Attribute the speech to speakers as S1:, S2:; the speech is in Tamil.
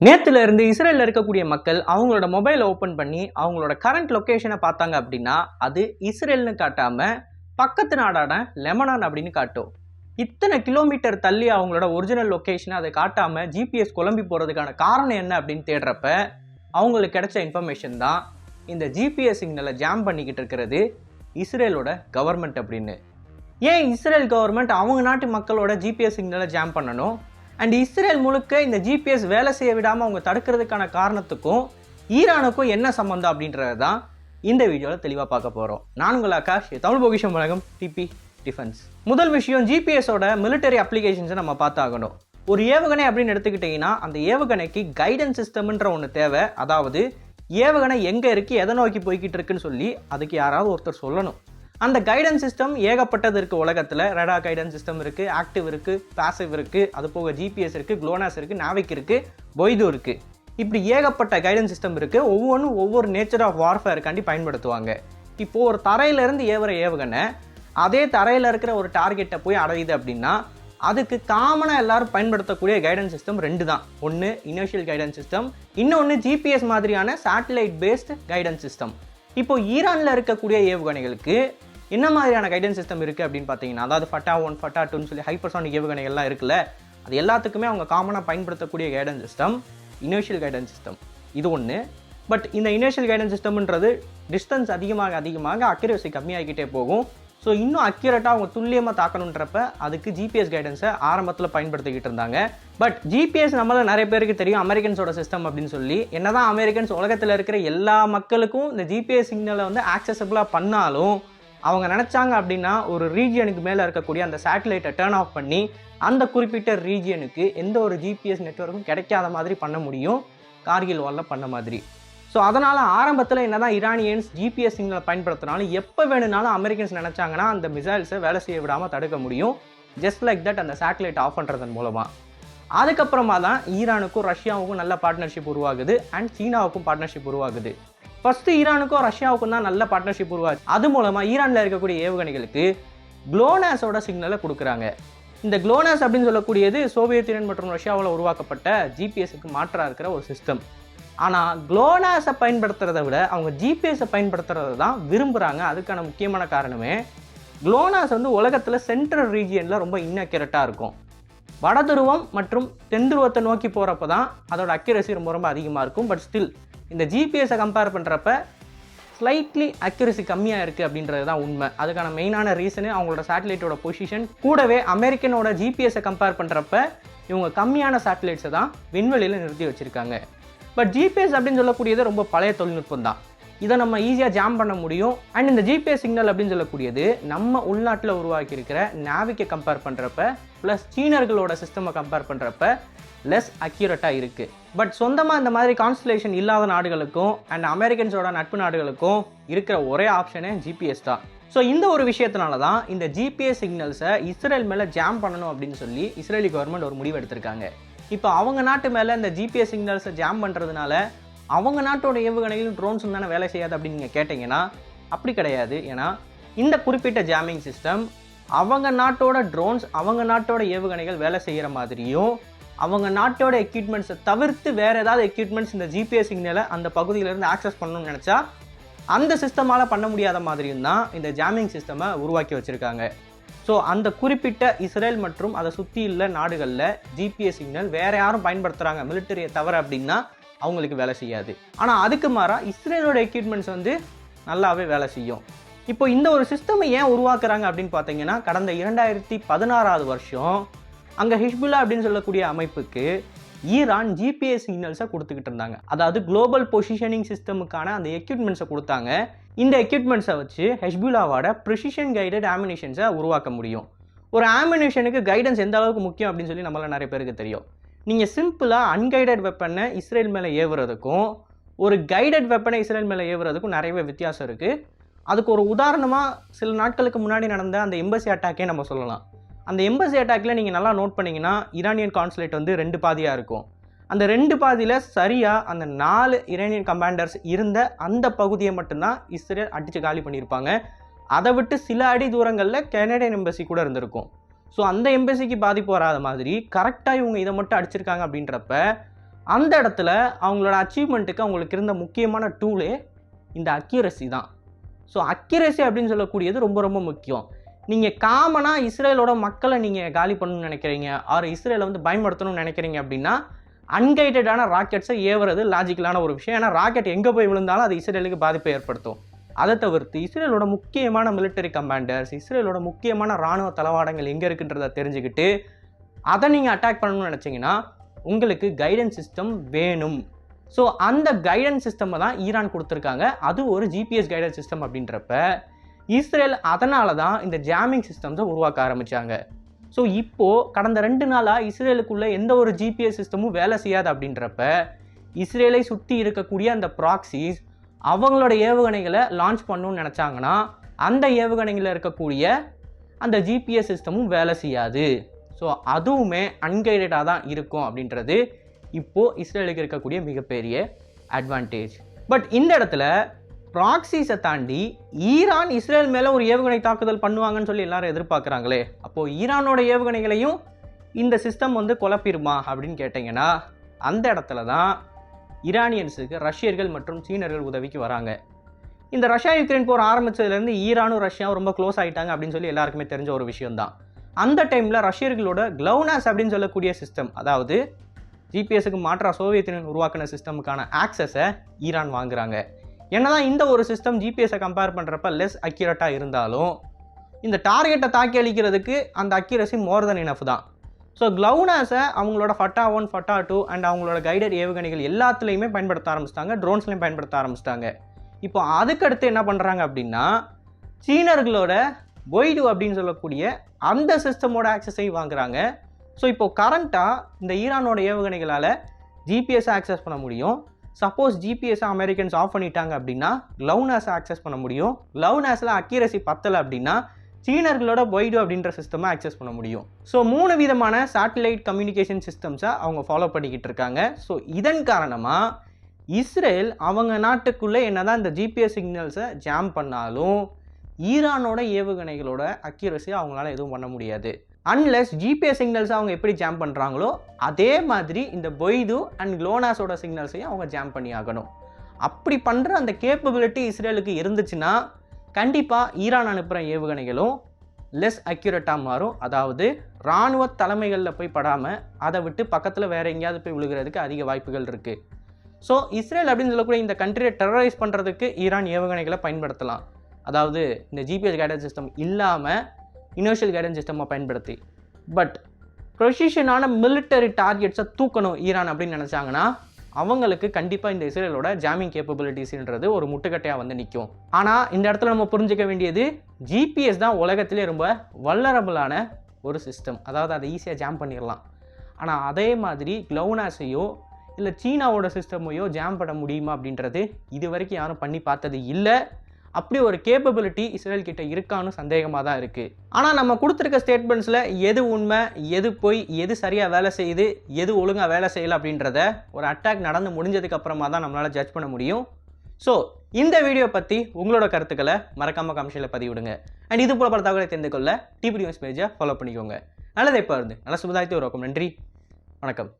S1: நேற்றுல இருந்து இஸ்ரேலில் இருக்கக்கூடிய மக்கள் அவங்களோட மொபைலை ஓப்பன் பண்ணி அவங்களோட கரண்ட் லொக்கேஷனை பார்த்தாங்க அப்படின்னா அது இஸ்ரேல்னு காட்டாம பக்கத்து நாடான லெமனான் அப்படின்னு காட்டும். இத்தனை கிலோமீட்டர் தள்ளி அவங்களோட ஒரிஜினல் லொக்கேஷனை அதை காட்டாம ஜிபிஎஸ் குழம்பி போறதுக்கான காரணம் என்ன அப்படின்னு தேடுறப்ப அவங்களுக்கு கிடைச்ச இன்ஃபர்மேஷன் தான் இந்த ஜிபிஎஸ் சிக்னலை ஜாம் பண்ணிக்கிட்டு இருக்கிறது இஸ்ரேலோட கவர்மெண்ட் அப்படின்னு. ஏன் இஸ்ரேல் கவர்மெண்ட் அவங்க நாட்டு மக்களோட ஜிபிஎஸ் சிக்னலை ஜாம் பண்ணணும்? அண்ட் இஸ்ரேல் முழுக்க இந்த ஜிபிஎஸ் வேலை செய்ய விடாமல் அவங்க தடுக்கிறதுக்கான காரணத்துக்கும் ஈரானுக்கும் என்ன சம்மந்தம் அப்படின்றது தான் இந்த வீடியோவில் தெளிவாக பார்க்க போகிறோம் நான் உங்கள் ஆகாஷ் தமிழ் பொகிஷம் உலகம் டிபி டிஃபென்ஸ் முதல் விஷயம் ஜிபிஎஸோட மிலிட்டரி அப்ளிகேஷன்ஸை நம்ம பார்த்தாகணும். ஒரு ஏவுகணை அப்படின்னு எடுத்துக்கிட்டிங்கன்னா அந்த ஏவுகணைக்கு கைடன்ஸ் சிஸ்டம்ன்ற ஒன்று தேவை. அதாவது ஏவுகணை எங்கே இருக்குது எதை நோக்கி போய்கிட்டு இருக்குன்னு சொல்லி அதுக்கு யாராவது ஒருத்தர் சொல்லணும். அந்த கைடன்ஸ் சிஸ்டம் ஏகப்பட்டது இருக்குது உலகத்தில். ரெடா கைடன்ஸ் சிஸ்டம் இருக்குது ஆக்டிவ் இருக்குது பேசிவ் இருக்குது அது போக ஜிபிஎஸ் இருக்குது க்ளோனாஸ் இருக்குது நாவிக் இருக்குது பொய்து இருக்குது இப்படி ஏகப்பட்ட கைடன்ஸ் சிஸ்டம் இருக்குது ஒவ்வொன்றும் ஒவ்வொரு நேச்சர் ஆஃப் வார்ஃபேருக்காண்டி பயன்படுத்துவாங்க. இப்போது ஒரு தரையிலேருந்து ஏவுற ஏவுகணை அதே தரையில் இருக்கிற ஒரு டார்கெட்டை போய் அடையுது அப்படின்னா அதுக்கு காமனாக எல்லாரும் பயன்படுத்தக்கூடிய கைடன்ஸ் சிஸ்டம் ரெண்டு தான். ஒன்று இனர்ஷியல் கைடன்ஸ் சிஸ்டம் இன்னொன்று ஜிபிஎஸ் மாதிரியான சேட்டலைட் பேஸ்டு கைடன்ஸ் சிஸ்டம் இப்போ ஈரானில் இருக்கக்கூடிய ஏவுகணைகளுக்கு என்ன மாதிரியான கைடன்ஸ் சிஸ்டம் இருக்குது அப்படின்னு பார்த்தீங்கன்னா அதாவது ஃபட்டா ஒன் ஃபட்டா டூன்னு சொல்லி ஹைப்பர்சானிக் ஏவுகணைகள்லாம் இருக்குல்ல அது எல்லாத்துக்குமே அவங்க காமனாக பயன்படுத்தக்கூடிய guidance system initial guidance system இது ஒன்று பட் இந்த இனிஷியல் கைடன்ஸ் சிஸ்டம்ன்றது டிஸ்டன்ஸ் அதிகமாக அதிகமாக அக்யூரசி கம்மியாகிக்கிட்டே போகும். ஸோ இன்னும் அக்யூரேட்டாக அவங்க துல்லியமாக தாக்கணுன்றப்ப அதுக்கு ஜிபிஎஸ் கைடன்ஸை ஆரம்பத்தில் பயன்படுத்திக்கிட்டு இருந்தாங்க. பட் ஜிபிஎஸ் நம்மள நிறைய பேருக்கு தெரியும் அமெரிக்கன்ஸோட சிஸ்டம் அப்படின்னு சொல்லி. என்னதான் அமெரிக்கன்ஸ் உலகத்தில் இருக்கிற எல்லா மக்களுக்கும் இந்த ஜிபிஎஸ் சிக்னலை வந்து ஆக்சசபிளாக பண்ணாலும் அவங்க நினச்சாங்க அப்படின்னா ஒரு ரீஜியனுக்கு மேலே இருக்கக்கூடிய அந்த சேட்டலைட்டை டேர்ன் ஆஃப் பண்ணி அந்த குறிப்பிட்ட ரீஜியனுக்கு எந்த ஒரு ஜிபிஎஸ் நெட்வொர்க்கும் கிடைக்காத மாதிரி பண்ண முடியும். கார்கில் வாலில் பண்ண மாதிரி. ஸோ அதனால் ஆரம்பத்தில் என்ன தான் ஈரானியன்ஸ் ஜிபிஎஸ் சிக்னலை பயன்படுத்தினாலும் எப்போ வேணும்னாலும் அமெரிக்கன்ஸ் நினச்சாங்கன்னா அந்த மிசைல்ஸை வேலை செய்ய விடாமல் தடுக்க முடியும். ஜஸ்ட் லைக் தட் அந்த சேட்டலைட் ஆஃப் பண்ணுறதன் மூலமாக அதுக்கப்புறமா தான் ஈரானுக்கும் ரஷ்யாவுக்கும் நல்ல பார்ட்னர்ஷிப் உருவாகுது அண்ட் சீனாவுக்கும் பார்ட்னர்ஷிப் உருவாகுது. ஃபஸ்ட்டு ஈரானுக்கும் ரஷ்யாவுக்கும் தான் நல்ல பார்ட்னர்ஷிப் உருவாகுது. அது மூலமாக ஈரானில் இருக்கக்கூடிய ஏவுகணைகளுக்கு குளோனாஸோட சிக்னலை கொடுக்குறாங்க. இந்த குளோனாஸ் அப்படின்னு சொல்லக்கூடியது சோவியத் யூனியன் மற்றும் ரஷ்யாவில் உருவாக்கப்பட்ட ஜிபிஎஸ்க்கு மாற்றாக இருக்கிற ஒரு சிஸ்டம் ஆனால் க்ளோனாஸை பயன்படுத்துகிறத விட அவங்க ஜிபிஎஸை பயன்படுத்துகிறத தான் விரும்புகிறாங்க அதுக்கான முக்கியமான காரணமே க்ளோனாஸ் வந்து உலகத்தில் சென்ட்ரல் ரீஜியனில் ரொம்ப இன்னக்யூரேட்டாக இருக்கும். வடதுருவம் மற்றும் தென் துருவத்தை நோக்கி போகிறப்ப தான் அதோட அக்யூரசி ரொம்ப ரொம்ப அதிகமாக இருக்கும். பட் ஸ்டில் இந்த ஜிபிஎஸை கம்பேர் பண்ணுறப்ப ஸ்லைட்லி அக்யூரசி கம்மியாக இருக்குது அப்படின்றது தான் உண்மை. அதுக்கான மெயினான ரீசனு அவங்களோட சேட்டலைட்டோட பொசிஷன் கூடவே அமெரிக்கனோட ஜிபிஎஸை கம்பேர் பண்ணுறப்ப இவங்க கம்மியான சேட்டலைட்ஸை தான் விண்வெளியில் நிறுத்தி வச்சுருக்காங்க. பட் ஜிபிஎஸ் அப்படின்னு சொல்லக்கூடியது ரொம்ப பழைய தொழில்நுட்பம் தான். இதை நம்ம ஈஸியாக ஜாம் பண்ண முடியும். அண்ட் இந்த ஜிபிஎஸ் சிக்னல் அப்படின்னு சொல்லக்கூடியது நம்ம உள்நாட்டில் உருவாக்கி இருக்கிற நாவிக்கை கம்பேர் பண்ணுறப்ப ப்ளஸ் சீனர்களோட சிஸ்டமை கம்பேர் பண்ணுறப்ப லெஸ் அக்யூரேட்டாக இருக்குது பட் சொந்தமாக இந்த மாதிரி கான்ஸ்டலேஷன் இல்லாத நாடுகளுக்கும் அண்ட் அமெரிக்கன்ஸோட நட்பு நாடுகளுக்கும் இருக்கிற ஒரே ஆப்ஷனே ஜிபிஎஸ் தான். ஸோ இந்த ஒரு விஷயத்தினால தான் இந்த ஜிபிஎஸ் சிக்னல்ஸை இஸ்ரேல் மேலே ஜாம் பண்ணணும் அப்படின்னு சொல்லி இஸ்ரேலி கவர்மெண்ட் ஒரு முடிவு எடுத்திருக்காங்க. இப்போ அவங்க நாட்டு மேலே இந்த ஜிபிஎஸ் சிக்னல்ஸை ஜாம் பண்ணுறதுனால அவங்க நாட்டோட ஏவுகணைகளும் ட்ரோன்ஸும் தானே வேலை செய்யாது அப்படின்னு நீங்கள் கேட்டிங்கன்னா அப்படி கிடையாது. ஏன்னா இந்த குறிப்பிட்ட ஜாமிங் சிஸ்டம் அவங்க நாட்டோட ட்ரோன்ஸ் அவங்க நாட்டோட ஏவுகணைகள் வேலை செய்கிற மாதிரியும் அவங்க நாட்டோட எக்யூப்மெண்ட்ஸை தவிர்த்து வேறு ஏதாவது எக்யூப்மெண்ட்ஸ் இந்த ஜிபிஎஸ் சிக்னலை அந்த பகுதியிலேருந்து ஆக்சஸ் பண்ணணும்னு நினச்சா அந்த சிஸ்டமால் பண்ண முடியாத மாதிரியும் தான் இந்த ஜாமிங் சிஸ்டமை உருவாக்கி வச்சுருக்காங்க. ஸோ அந்த குறிப்பிட்ட இஸ்ரேல் மற்றும் அதை சுற்றி உள்ள நாடுகளில் ஜிபிஎஸ் சிக்னல் வேறு யாரும் பயன்படுத்துகிறாங்க மிலிட்டரியை தவிர அப்படின்னா அவங்களுக்கு வேலை செய்யாது. ஆனால் அதுக்கு மாறாக இஸ்ரேலோட எக்யூப்மெண்ட்ஸ் வந்து நல்லாவே வேலை செய்யும். இப்போ இந்த ஒரு சிஸ்டமை ஏன் உருவாக்குறாங்க அப்படின்னு பார்த்தீங்கன்னா கடந்த இரண்டாயிரத்தி பதினாறாவது வருஷம் அங்கே ஹிஷ்புல்லா அப்படின்னு சொல்லக்கூடிய அமைப்புக்கு ஈரான் ஜிபிஎஸ் சிக்னல்ஸை கொடுத்துக்கிட்டு இருந்தாங்க. அதாவது குளோபல் பொசிஷனிங் சிஸ்டமுக்கான அந்த எக்யூப்மெண்ட்ஸை கொடுத்தாங்க. இந்த எக்யூப்மெண்ட்ஸை வச்சு ஹெஷ்புலாவோட ப்ரிசிஷன் கைடட் ஆமினேஷன்ஸை உருவாக்க முடியும். ஒரு ஆமினேஷனுக்கு கைடன்ஸ் எந்த அளவுக்கு முக்கியம் அப்படின்னு சொல்லி நம்மள நிறைய பேருக்கு தெரியும். நீங்கள் சிம்பிளாக அன்கைடட் வெப்பனை இஸ்ரேல் மேலே ஏவுறதுக்கும் ஒரு கைடட் வெப்பனை இஸ்ரேல் மேலே ஏவுறதுக்கும் நிறையவே வித்தியாசம் இருக்குது அதுக்கு ஒரு உதாரணமாக சில நாட்களுக்கு முன்னாடி நடந்த அந்த எம்பசி அட்டாக்கே நம்ம சொல்லலாம். அந்த எம்பசி அட்டாக்கில் நீங்கள் நல்லா நோட் பண்ணிங்கன்னா ஈரானியன் கான்சுலேட் வந்து ரெண்டு பாதியாக இருக்கும். அந்த ரெண்டு பாதியில் சரியாக அந்த நாலு ஈரானியன் கமாண்டர்ஸ் இருந்த அந்த பகுதியை மட்டும்தான் இஸ்ரேல் அடித்து காலி பண்ணியிருப்பாங்க. அதை விட்டு சில அடி தூரங்களில் கனடியன் எம்பசி கூட இருந்திருக்கும். ஸோ அந்த எம்பசிக்கு பாதிப்பு வராத மாதிரி கரெக்டாக இவங்க இதை மட்டும் அடிச்சிருக்காங்க அப்படின்றப்ப அந்த இடத்துல அவங்களோட அச்சீவ்மெண்ட்டுக்கு அவங்களுக்கு இருந்த முக்கியமான டூலே இந்த அக்யூரசி தான். ஸோ அக்யூரசி அப்படின்னு சொல்லக்கூடியது ரொம்ப ரொம்ப முக்கியம். நீங்கள் காமனாக இஸ்ரேலோட மக்களை நீங்கள் காலி பண்ணணும்னு நினைக்கிறீங்க. ஆர் இஸ்ரேலை வந்து பயன்படுத்தணும்னு நினைக்கிறீங்க அப்படின்னா அன்கைடடான ராக்கெட்ஸை ஏவுறது லாஜிக்கலான ஒரு விஷயம். ஏன்னா ராக்கெட் எங்கே போய் விழுந்தாலும் அது இஸ்ரேலுக்கு பாதிப்பை ஏற்படுத்தும். அதை தவிர்த்து இஸ்ரேலோட முக்கியமான மிலிட்டரி கமாண்டர்ஸ் இஸ்ரேலோட முக்கியமான இராணுவ தளவாடங்கள் எங்கே இருக்குன்றத தெரிஞ்சுக்கிட்டு அதை நீங்கள் அட்டாக் பண்ணணும்னு நினச்சிங்கன்னா உங்களுக்கு கைடன்ஸ் சிஸ்டம் வேணும். ஸோ அந்த கைடன்ஸ் சிஸ்டமை தான் ஈரான் கொடுத்துருக்காங்க. அது ஒரு ஜிபிஎஸ் கைடன்ஸ் சிஸ்டம் அப்படின்றப்ப இஸ்ரேல் அதனால தான் இந்த ஜாமிங் சிஸ்டம்ஸை உருவாக்க ஆரம்பித்தாங்க ஸோ இப்போது கடந்த ரெண்டு நாளாக இஸ்ரேலுக்குள்ள எந்த ஒரு ஜிபிஎஸ் சிஸ்டமும் வேலை செய்யாது அப்படின்றப்ப இஸ்ரேலை சுற்றி இருக்கக்கூடிய அந்த ப்ராக்சிஸ் அவங்களோட ஏவுகணைகளை லான்ச் பண்ணணும்னு நினச்சாங்கன்னா அந்த ஏவுகணைகளில் இருக்கக்கூடிய அந்த ஜிபிஎஸ் சிஸ்டமும் வேலை செய்யாது. ஸோ அதுவுமே அன்கைடடாக தான் இருக்கும் அப்படின்றது இப்போது இஸ்ரேலுக்கு இருக்கக்கூடிய மிகப்பெரிய அட்வான்டேஜ் பட் இந்த இடத்துல ப்ராக்சிஸை தாண்டி ஈரான் இஸ்ரேல் மேலே ஒரு ஏவுகணை தாக்குதல் பண்ணுவாங்கன்னு சொல்லி எல்லாரும் எதிர்பார்க்குறாங்களே. அப்போது ஈரானோட ஏவுகணைகளையும் இந்த சிஸ்டம் வந்து குழப்பிடுமா அப்படின்னு கேட்டிங்கன்னா அந்த இடத்துல தான் ஈரானியன்ஸுக்கு ரஷ்யர்கள் மற்றும் சீனர்கள் உதவிக்கு வராங்க. இந்த ரஷ்யா யுக்ரைன் போர் ஆரம்பித்ததுலேருந்து ஈரானும் ரஷ்யாவும் ரொம்ப க்ளோஸ் ஆகிட்டாங்க அப்படின்னு சொல்லி எல்லாருக்குமே தெரிஞ்ச ஒரு விஷயம்தான். அந்த டைமில் ரஷ்யர்களோட க்ளவுனாஸ் அப்படின்னு சொல்லக்கூடிய சிஸ்டம் அதாவது ஜிபிஎஸ்க்கு மாற்றா சோவியத் யூனியன் உருவாக்கின சிஸ்டமுக்கான ஆக்சஸை ஈரான் வாங்குறாங்க. என்னதான் இந்த ஒரு சிஸ்டம் ஜிபிஎஸை கம்பேர் பண்ணுறப்ப லெஸ் அக்யூரேட்டாக இருந்தாலும் இந்த டார்கெட்டை தாக்கி அழிக்கிறதுக்கு அந்த அக்யூரசி மோர் தென் இனஃப் தான். ஸோ க்ளவுனாஸை அவங்களோட Fattah one Fattah two and அவங்களோட கைடட் ஏவுகணைகள் எல்லாத்துலேயுமே பயன்படுத்த ஆரம்பிச்சிட்டாங்க ட்ரோன்ஸ்லையும் பயன்படுத்த ஆரம்பிச்சிட்டாங்க. இப்போ அதுக்கடுத்து என்ன பண்ணுறாங்க அப்படின்னா சீனர்களோட பொய்டு அப்படின்னு சொல்லக்கூடிய அந்த சிஸ்டமோட ஆக்சஸையும் வாங்குறாங்க. ஸோ இப்போ கரண்ட்டாக இந்த ஈரானோட ஏவுகணைகளால் ஜிபிஎஸ் ஆக்சஸ் பண்ண முடியும். சப்போஸ் ஜிபிஎஸ்ஸை அமெரிக்கன்ஸ் ஆஃப் பண்ணிட்டாங்க அப்படின்னா லவ்னாஸை ஆக்சஸ் பண்ண முடியும். லவ்னாஸில் அக்யூரசி பத்தலை அப்படின்னா சீனர்களோட பொய்டு அப்படின்ற சிஸ்டமை ஆக்சஸ் பண்ண முடியும். ஸோ மூணு விதமான சேட்டலைட் கம்யூனிகேஷன் சிஸ்டம்ஸை அவங்க ஃபாலோ பண்ணிக்கிட்டு இருக்காங்க. ஸோ இதன் காரணமாக இஸ்ரேல் அவங்க நாட்டுக்குள்ளே என்னதான் இந்த ஜிபிஎஸ் சிக்னல்ஸை ஜாம் பண்ணாலும் ஈரானோட ஏவுகணைகளோட அக்யூரஸி அவங்களால எதுவும் பண்ண முடியாது. அன்லெஸ் ஜிபிஎஸ் சிக்னல்ஸ் அவங்க எப்படி ஜாம் பண்ணுறாங்களோ அதே மாதிரி இந்த பொய்து அண்ட் லோனாஸோட சிக்னல்ஸையும் அவங்க ஜாம் பண்ணி ஆகணும். அப்படி பண்ணுற அந்த கேப்பபிலிட்டி இஸ்ரேலுக்கு இருந்துச்சுன்னா கண்டிப்பாக ஈரான் அனுப்புகிற ஏவுகணைகளும் லெஸ் அக்யூரேட்டாக மாறும். அதாவது இராணுவ தலைமைகளில் போய் படாமல் அதை விட்டு பக்கத்தில் வேறு எங்கேயாவது போய் விழுகிறதுக்கு அதிக வாய்ப்புகள் இருக்குது ஸோ இஸ்ரேல் அப்படின்னு சொல்லக்கூடிய இந்த கண்ட்ரியை டெரரைஸ் பண்ணுறதுக்கு ஈரான் ஏவுகணைகளை பயன்படுத்தலாம். அதாவது இந்த ஜிபிஎஸ் கைடன்ஸ் சிஸ்டம் இல்லாமல் இனோஷியல் கைடன்ஸ் சிஸ்டமாக பயன்படுத்தி. பட் ப்ரொசிஷனான மிலிட்டரி டார்கெட்ஸை தூக்கணும் ஈரான் அப்படின்னு நினச்சாங்கன்னா அவங்களுக்கு கண்டிப்பாக இந்த இஸ்ரேலோட ஜாமிங் கேப்பபிலிட்டிஸ்ன்றது ஒரு முட்டுக்கட்டையாக வந்து நிற்கும் ஆனால் இந்த இடத்துல நம்ம புரிஞ்சிக்க வேண்டியது ஜிபிஎஸ் தான் உலகத்திலே ரொம்ப வல்லரபுளான ஒரு சிஸ்டம் அதாவது அதை ஈஸியாக ஜாம் பண்ணிடலாம். ஆனால் அதே மாதிரி க்ளவுனாஸையோ இல்லை சீனாவோட சிஸ்டமையோ ஜாம் பண்ண முடியுமா அப்படின்றது இது வரைக்கும் யாரும் பண்ணி பார்த்தது இல்லை. அப்படி ஒரு கேப்பபிலிட்டி இஸ்ரேல் கிட்ட இருக்கான்னு சந்தேகமாக தான் இருக்குது ஆனால் நம்ம கொடுத்துருக்க ஸ்டேட்மெண்ட்ஸில் எது உண்மை எது போய் எது சரியாக வேலை செய்யுது எது ஒழுங்காக வேலை செய்யலை அப்படின்றத ஒரு அட்டாக் நடந்து முடிஞ்சதுக்கு அப்புறமா தான் நம்மளால் ஜட்ஜ் பண்ண முடியும். ஸோ இந்த வீடியோ பற்றி உங்களோட கருத்துக்களை மறக்காமல் கமிஷனில் பதிவிடுங்க. அண்ட் இது போல பல தகவலை தெரிந்து கொள்ள டிபி நியூஸ் பேஜை ஃபாலோ பண்ணிக்கோங்க. நல்லதை இப்போ இருந்து நல்ல சுபதாயத்தை உருவாக்கும். நன்றி. வணக்கம்.